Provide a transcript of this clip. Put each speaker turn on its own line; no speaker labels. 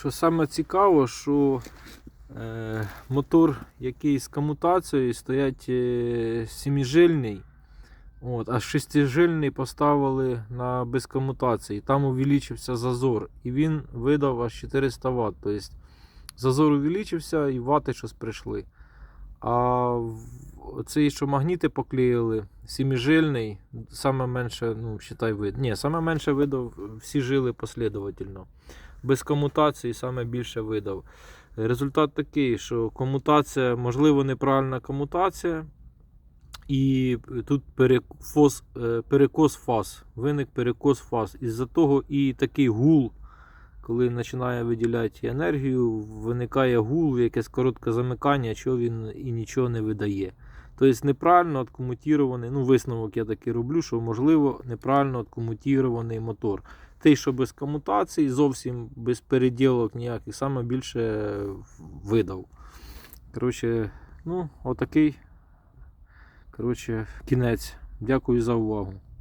Що саме цікаво, що е, мотор, який з комутацією, стоять е, сіміжильний, от, а шестижильний поставили на без комутації. Там увеличився зазор, і він видав аж 400 Вт. Тобто зазор увеличився і вати щось прийшли. А цей, що магніти поклеїли, сіміжильний, саме менше, ну, считай, вид. Ні, саме менше видав всі жили послідовательно. Без комутації саме більше видав. Результат такий, що комутація, можливо, неправильна комутація. І тут перекос, е, перекос фаз. Виник перекос фаз. Із-за того і такий гул, коли починає виділяти енергію, виникає гул, якесь коротке замикання, що він і нічого не видає. Тобто неправильно откомутірований, ну висновок я такий роблю, що можливо неправильно откомутірований мотор. Той, що без комутації, зовсім без переділок ніяких, саме більше видав. Коротше, ну, отакий. Коротше, кінець. Дякую за увагу.